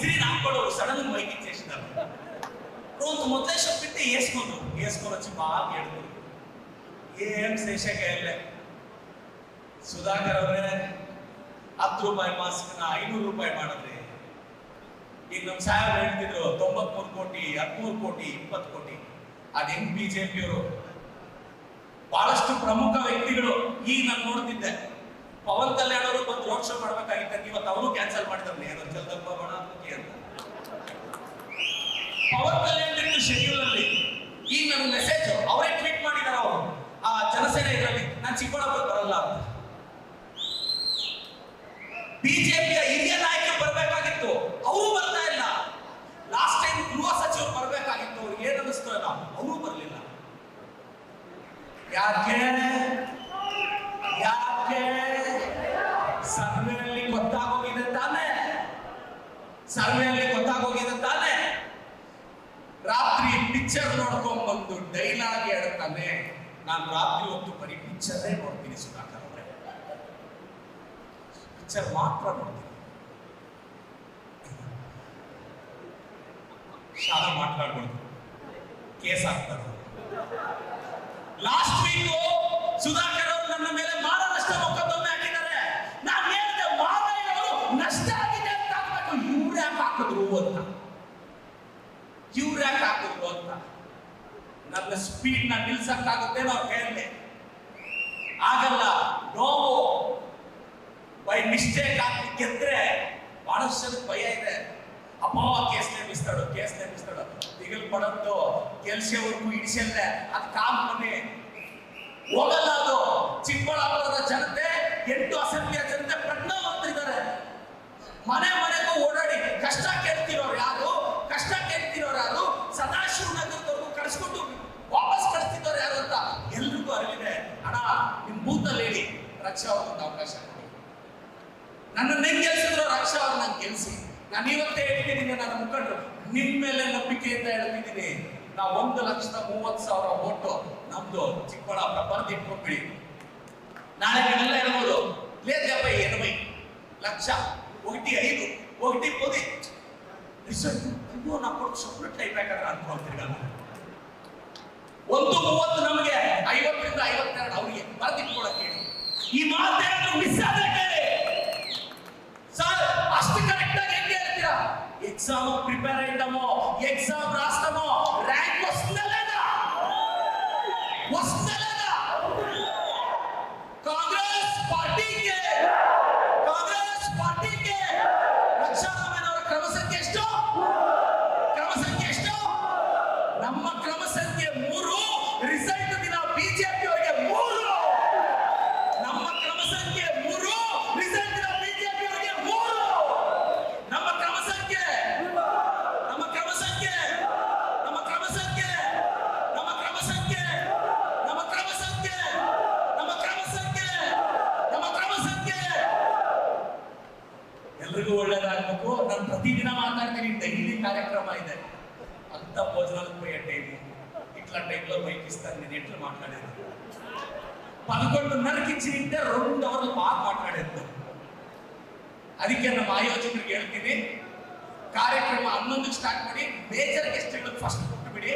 విసిరి నాకోడు ಸಡನ್ మైకి చేసినారు రోజు మొదలే చెప్పితే ಏಸ್ಕೊಂಡು ಏಸ್ಕೊಂಡು ಹಚ್ಚಿ బాగా ఎడుతుంది ಏನ್ ಶೇಷಕ ಇಲ್ಲೇ ಸುಧಾಕರ್ ಅವರೇ, ಹತ್ತು ರೂಪಾಯಿ ಮಾಸ್ಕ್ನ ಐನೂರು ರೂಪಾಯಿ ಮಾಡಿದ್ರೆ. ಈಗ ನಮ್ಮ ಸಾಹೇಬ್ ಹೇಳ್ತಿದ್ರು, ತೊಂಬತ್ಮೂರು ಕೋಟಿ, ಹದಿಮೂರು ಕೋಟಿ, ಇಪ್ಪತ್ತು ಕೋಟಿ. ಅದು ಹೆಂಗ್ ಬಿಜೆಪಿಯವರು? ಬಹಳಷ್ಟು ಪ್ರಮುಖ ವ್ಯಕ್ತಿಗಳು ಈಗ ನಾನು ನೋಡ್ತಿದ್ದೆ. ರೋಡ್ ಶೋ ಇವತ್ತು ಅವರು ಕ್ಯಾನ್ಸಲ್ ಮಾಡಿದ್ರು ಏನೋ ಜಲ್ದಪ್ಪ ಬಣ ಅಂತ ಪವರ್ ಕಲ್ಯಾಣ್ ಶೆಡ್ಯೂಲ್ ಅಲ್ಲಿ ಈಗ ನನ್ನ ಮೆಸೇಜ್ ಅವರೇ ಟ್ವೀಟ್ ಮಾಡಿದಾರ ಅವರು. ಆ ಜನಸೇನೆ ಇದರಲ್ಲಿ, ನಾನು ಚಿಕ್ಕಬಳ್ಳಾಪುರ ಬರಲ್ಲ ಅಂತ. ಬಿಜೆಪಿಯ ಹಿರಿಯ ನಾಯಕರು ಬರಬೇಕಾಗಿತ್ತು. ಅವರು ಬರ್ತಾ ಇಲ್ಲ. ಲಾಸ್ಟ್ ಟೈಮ್ ಗೃಹ ಸಚಿವರು ಬರಬೇಕಾಗಿತ್ತು. ಅವ್ರಿಗೆ ಏನ್ ಅನಿಸ್ತು ಏನೋ ಅವರು ಬರಲಿಲ್ಲ. ಯಾಕೆ? ಸರ್ವೆಯಲ್ಲಿ ಗೊತ್ತಾಗೋಗಿದೆ ತಾನೇ. ಸರ್ವೆಯಲ್ಲಿ ಗೊತ್ತಾಗೋಗಿದೆ ತಾನೆ. ರಾತ್ರಿ ಪಿಕ್ಚರ್ ನೋಡ್ಕೊಂಡ್ ಬಂದು ಡೈಲಾಗ್ ಹೇಳ್ತಾನೆ. ನಾನು ರಾತ್ರಿ ಹೊತ್ತು ಬರೀ ಪಿಕ್ಚರೇ ನೋಡ್ತೀನಿ ಸುಧಾಕರ್ ಅವರೇ. ಪಿಕ್ಚರ್ ಮಾತ್ರ ನೋಡ್ತೀನಿ. ಶಾಲಾ ಮಾತಾಡ್ಬಾರ್ದು ಕೇಸ್ ಆಗ್ತಾರೆ ಲಾಸ್ಟ್ ವೀಕ್ ಸುಧಾಕರ್ ಯಾಕೆ ಹಾಕಿದ್ರು ಅಂತ. ನನ್ನ ಸ್ಪೀಡ್ನ ನಿಲ್ಸಕ್ಕಾಗುತ್ತೆ ನಾವು ಕೇಳಿದೆ ಆಗಲ್ಲ ನೋವು ಬೈ ಮಿಸ್ಟೇಕ್ ಆಗಿ ಗೆದ್ರೆ ಬಹಳಷ್ಟು ಭಯ ಇದೆ. ಅಪ್ಪ ಕೇಸ್ ನೇಮಿಸ್ತಾಳು ಕೇಸ್ ನೇಮಿಸ್ತಾಳು ದಿಗಲ್ ಪಡದ್ದು ಕೆಲ್ಸವರೆಗೂ ಇಡಿಸಲ್ಲೆ ಅದು ಕಾಮ್ ಮನೆ. ಹೋಗಲ್ಲ ಅದು. ಚಿಕ್ಕಬಳ್ಳಾಪುರದ ಜನತೆ ಎಂಟು ಅಸೆಂಬ್ಲಿಯ ಜನತೆ ನಿಮ್ ಬೂತಲ್ಲಿ ಹೇಳಿ ರಕ್ಷಾ ಅವ್ರಿಗೊಂದು ಅವಕಾಶ ಕೊಡಿ ನನ್ನನ್ನು ಹೆಂಗ್ ಗೆಲ್ಸಿದ್ರು ರಕ್ಷಾ ಅವ್ರು ನಂಗೆ ಗೆಲ್ಸಿ ನಾನು ಇವತ್ತೇ ಹೇಳ್ತಿದ್ದೀನಿ ನನ್ನ ಮುಖಂಡರು ನಿಮ್ ಮೇಲೆ ನಂಬಿಕೆಯಿಂದ ಹೇಳ್ತಿದ್ದೀನಿ ನಾವು ಒಂದು ಲಕ್ಷದ ಮೂವತ್ತು ಸಾವಿರ ಓಟು ನಮ್ದು ಚಿಕ್ಕಬಳ್ಳಾಪುರ ಬರ್ದು ಇಟ್ಕೊಂಡ್ಬಿಡಿ ನಾಳೆ ನೀವೆಲ್ಲ ಹೇಳ್ಬೋದು ಲೇದಪ್ಪ ಎನಭೈ ಲಕ್ಷ ఒకటి ఐదు ఒకటి పది ರಿಸಲ್ಟ್ ಅಯ್ಯೋ ನಾ ಕೊಟ್ಟು ಸಪ್ರೇಟ್ ಟೈಪ್ ಬೇಕಾದ್ರೆ ಅನ್ಕೊಳ್ತೀರಿ ಒಂದು ಮೂವತ್ತು ನಮಗೆ ಐವತ್ತರಿಂದ ಐವತ್ತೆರಡು ಅವರಿಗೆ ಬರೆದಿಟ್ಕೊಳ್ಳಕ್ಕೆ ಈ ಮಾತು ಮಿಸ್ ಆದ್ರೆ ಡೈಲಿ ಕಾರ್ಯಕ್ರಮ ಇದೆ ಅಂತ భోజనాలకు పోయే టైము ఇట్లా టైంలో బైకిస్తాను నేను ఎట్లా మాట్లాడేది పదకొండున్నరకి ఇచ్చి తింటే రెండు అవర్లు బాగా మాట్లాడేది ಅದಕ್ಕೆ ನಮ್ಮ ಆಯೋಜಕರಿಗೆ ಹೇಳ್ತೀನಿ ಕಾರ್ಯಕ್ರಮ ಹನ್ನೊಂದಕ್ಕೆ ಸ್ಟಾರ್ಟ್ ಮಾಡಿ ಮೇಜರ್ ಗೆಸ್ಟ್ಗಳಿಗೆ ಫಸ್ಟ್ ಕೊಟ್ಟು ಬಿಡಿ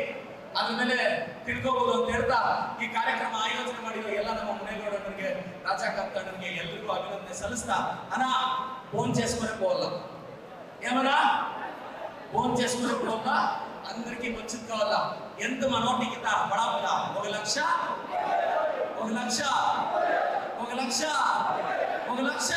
ಅದ್ರ ಮೇಲೆ ತಿಳ್ಕೋಬಹುದು ಅಂತ ಹೇಳ್ತಾ ಈ ಕಾರ್ಯಕ್ರಮ ಆಯೋಜನೆ ಮಾಡಿರೋ ಎಲ್ಲ ನಮ್ಮ ಮುನೇಗೌಡರಿಗೆ ರಾಜಾ ಕಪ್ತಾಡರಿಗೆ ಎಲ್ರಿಗೂ ಅಭಿನಂದನೆ ಸಲ್ಲಿಸ್ತಾ ಅಣ್ಣ ఫోన్ చేసుకునే పోవాలా ఏమన్నా ఫోన్ చేసుకునే అందరికీ మంచిది కావాలా? ఎంత మా నోటికి తా ఒక లక్ష? ఒక లక్ష? ఒక లక్ష? ఒక లక్ష?